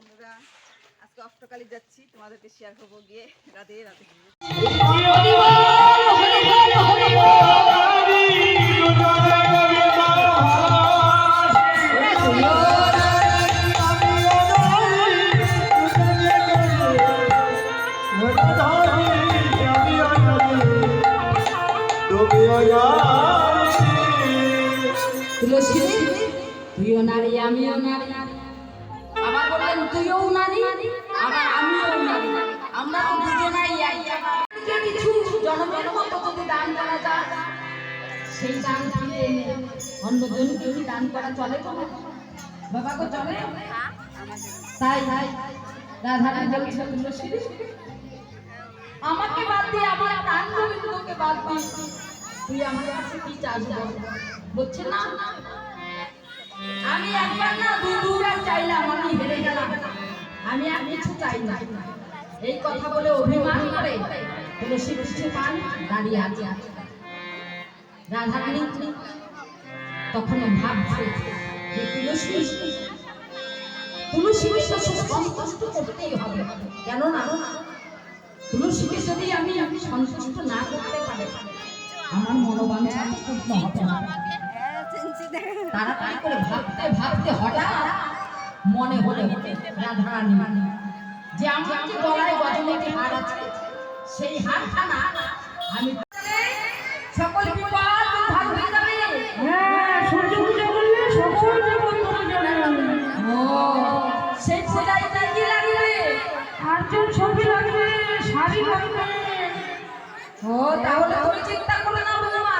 বন্ধুরা আজকে অষ্টকালী যাচ্ছি তোমাদেরকে শেয়ার করব গিয়ে রাধে রাধে তুলসী তুইও নারী আমিও নারী বললেন তুইও নারী, আবার আমিও নারী। আমরা তো দুজনাই কিছু জনগণ যদি দান করা যায়, সেই দান ফিরে এনে অন্যজনকে কি দান করা চলে গো, চলে? তাই তাই। রাধারানী বলছে আমাকে বাদ দিয়ে আমার প্রাণ গোবিন্দকে বাদ দিয়ে তুই আমার কাছে কি চাস বল? বলছে না। আমি একবার না আমি আর কিছু চাই না। এই কথা বলে অভিমান করে তুলসী পিছিয়ে পান দাঁড়িয়ে আছে রাধারানী তখন ভাবছে যে তুলসী তুলসীকে তো সন্তুষ্ট করতেই হবে। তুলসীকে যদি আমি আমি সন্তুষ্ট না করতে পারি আমার মনোবাঞ্ছা পূর্ণ হবে না। তাড়াতাড়ি করে ভাবতে ভাবতে হঠাৎ মনে হলো রাধারানী যে আমার যে গলায় গজমতি হার আছে সেই হারটা না আমি সকল বিপদ উদ্ধার হয়ে যাবে। হ্যাঁ সূর্য পূজা করলে সকল জগৎ তরে যাবে ও সেই পূজায় কি লাগবে। আটজন ছবি লাগবে শাড়ি লাগবে। ও তাহলে তুমি চিন্তা করো না বৌমা।